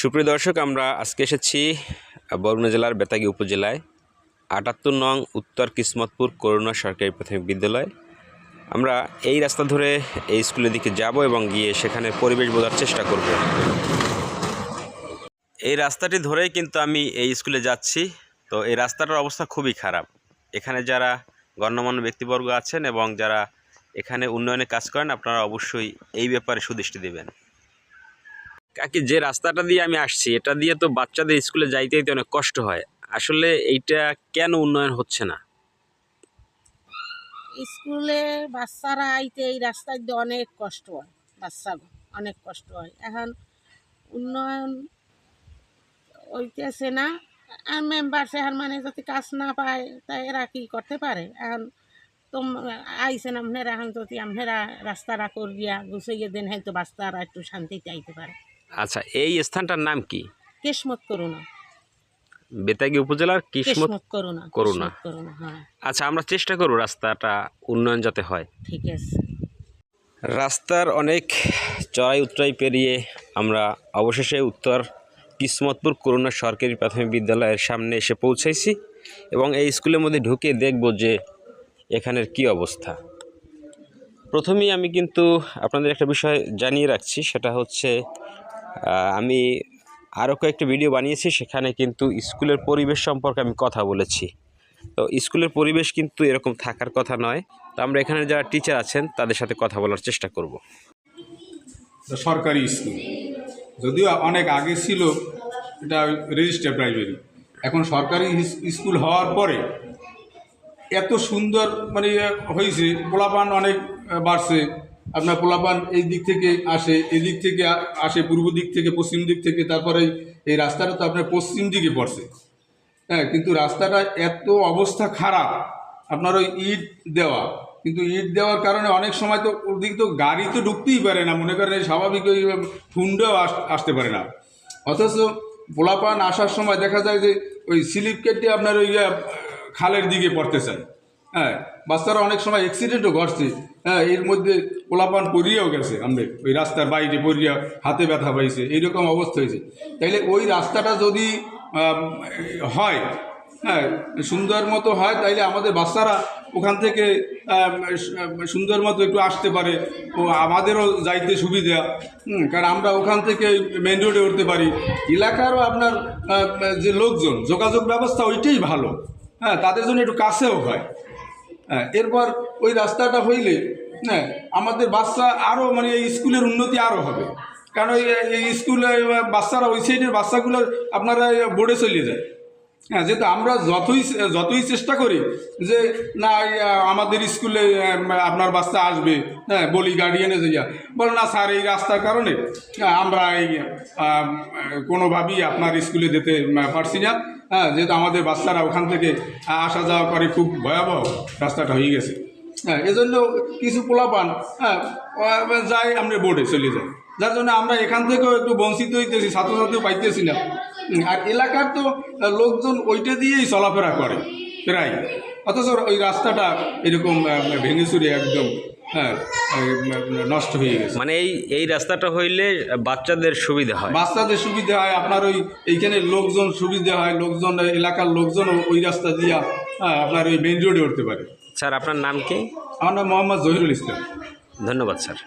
সুপ্রিয় দর্শক, আমরা আজকে এসেছি বরগুনা জেলার বেতাগী উপজেলায়, আটাত্তর নং উত্তর কিসমতপুর করুণা সরকারি প্রাথমিক বিদ্যালয়। আমরা এই রাস্তা ধরে এই স্কুলের দিকে যাব এবং গিয়ে সেখানে পরিবেশ বোঝার চেষ্টা করব। এই রাস্তাটি ধরেই কিন্তু আমি এই স্কুলে যাচ্ছি। তো এই রাস্তাটার অবস্থা খুবই খারাপ। এখানে যারা গণ্যমান্য ব্যক্তিবর্গ আছেন এবং যারা এখানে উন্নয়নে কাজ করেন, আপনারা অবশ্যই এই ব্যাপারে সুদৃষ্টি দেবেন। কাকি, যে রাস্তাটা দিয়ে আমি আসছি, এটা দিয়ে তো বাচ্চাদের স্কুলে যাইতে যাইতে অনেক কষ্ট হয়। আসলে এইটা কেন উন্নয়ন হচ্ছে না? স্কুলে বাচ্চারা আইতে এই রাস্তায় দিয়ে অনেক কষ্ট হয় বাচ্চা অনেক কষ্ট হয়। এখন উন্নয়ন হইতেছে না। আর মেম্বার সেহার মানে যদি কাজ না পায়, তা এরা কি করতে পারে? এখন তোম আইসেন আপনারা, এখন যদি আপনারা রাস্তাটা করিয়া গুছাইয়ে দেন, হয়তো বাচ্চারা একটু শান্তিতে আইতে পারে। আচ্ছা এই স্থানটার নাম কি? কেসমত করুণা। বেতাগী উপজেলার কিসমত করুণা করুণা। হ্যাঁ। আচ্ছা আমরা চেষ্টা করব রাস্তাটা উন্নয়ন যাতে হয়। ঠিক আছে। রাস্তার অনেক চড়াই উতরাই পেরিয়ে আমরা অবশেষে উত্তর কিসমতপুর করুণা সরকারি প্রাথমিক বিদ্যালয়ের সামনে এসে পৌঁছাইছি এবং এই স্কুলের মধ্যে ঢুকে দেখব যে এখানের কি অবস্থা। প্রথমেই আমি কিন্তু আপনাদের একটা বিষয় জানিয়ে রাখছি সেটা হচ্ছে আমি আরও কয়েকটা ভিডিও বানিয়েছি, সেখানে কিন্তু স্কুলের পরিবেশ সম্পর্কে আমি কথা বলেছি। তো স্কুলের পরিবেশ কিন্তু এরকম থাকার কথা নয়। তো আমরা এখানে যারা টিচার আছেন, তাদের সাথে কথা বলার চেষ্টা করব। সরকারি স্কুল যদিও অনেক আগে ছিল, এটা রেজিস্টার প্রাইমারি এখন সরকারি স্কুল হওয়ার পরে এত সুন্দর মানে ইয়ে হয়েছে, পোলাপান অনেক বাড়ছে। আপনার পোলাপান এই দিক থেকে আসে এই দিক থেকে আসে, পূর্ব দিক থেকে, পশ্চিম দিক থেকে, তারপরে এই রাস্তাটা তো আপনার পশ্চিম দিকে পড়ছে। হ্যাঁ কিন্তু রাস্তাটা এত অবস্থা খারাপ, আপনার ওই ইট দেওয়া। কিন্তু ইট দেওয়ার কারণে অনেক সময় তো ওদিক তো গাড়ি তো ঢুকতেই পারে না, মনে করেন স্বাভাবিক ওই হুন্ডাও আসতে পারে না। অথচ পোলাপান আসার সময় দেখা যায় যে ওই স্লিপ কেটে আপনার ওই খালের দিকে পড়তে চায় হ্যাঁ বাচ্চারা অনেক সময় অ্যাক্সিডেন্টও ঘটছে। হ্যাঁ এর মধ্যে পোলাপান পরিয়েও গেছে আমাদের ওই রাস্তার বাইরে পরিয়া হাতে ব্যথা পাইছে, এইরকম অবস্থা হয়েছে। তাইলে ওই রাস্তাটা যদি হয় হ্যাঁ সুন্দর মতো হয়, তাইলে আমাদের বাচ্চারা ওখান থেকে সুন্দর মতো একটু আসতে পারে, ও আমাদেরও যাইতে সুবিধা কারণ আমরা ওখান থেকে মেন রোডে উঠতে পারি। এলাকারও আপনার যে লোকজন, যোগাযোগ ব্যবস্থা ওইটাই ভালো হ্যাঁ তাদের জন্য একটু কাছেও হয়। হ্যাঁ এরপর ওই রাস্তাটা হইলে হ্যাঁ আমাদের বাচ্চা আরও মানে এই স্কুলের উন্নতি আরও হবে। কারণ এই স্কুলে বাচ্চারা ওই সাইডের বাচ্চাগুলো আপনারা বোর্ডে চলে যায়। হ্যাঁ যেহেতু আমরা যতই যতই চেষ্টা করি যে, না আমাদের স্কুলে আপনার বাচ্চা আসবে হ্যাঁ বলি গার্ডিয়ানে যাইয়া বলে, না, স্যার, এই রাস্তার কারণে আমরা এই কোনোভাবেই আপনার স্কুলে যেতে পারছি না। হ্যাঁ যেহেতু আমাদের বাচ্চারা ওখান থেকে আসা যাওয়া করে খুব ভয়াবহ রাস্তাটা হয়ে গেছে। হ্যাঁ এজন্য কিছু পোলাপান হ্যাঁ যাই আমরা বোর্ডে চলে যাই। যার জন্য আমরা এখান থেকেও একটু বঞ্চিত হইতেছি, ছাত্রছাত্রীও পাইতেছি না। আর এলাকার তো লোকজন ওইটা দিয়েই চলাফেরা করে প্রায়। অথচ ওই রাস্তাটা এরকম ভেঙে চুরে একদম হ্যাঁ নষ্ট হয়ে গেছে। মানে এই এই রাস্তাটা হইলে বাচ্চাদের সুবিধা হয়। বাচ্চাদের সুবিধা হয় আপনার ওই এইখানে লোকজন সুবিধা হয় লোকজন এলাকার লোকজন ওই রাস্তা দিয়া হ্যাঁ আপনার ওই মেইন রোডে উঠতে পারে। স্যার আপনার নাম কি? আমার নাম মোহাম্মদ জহিরুল ইসলাম। ধন্যবাদ স্যার।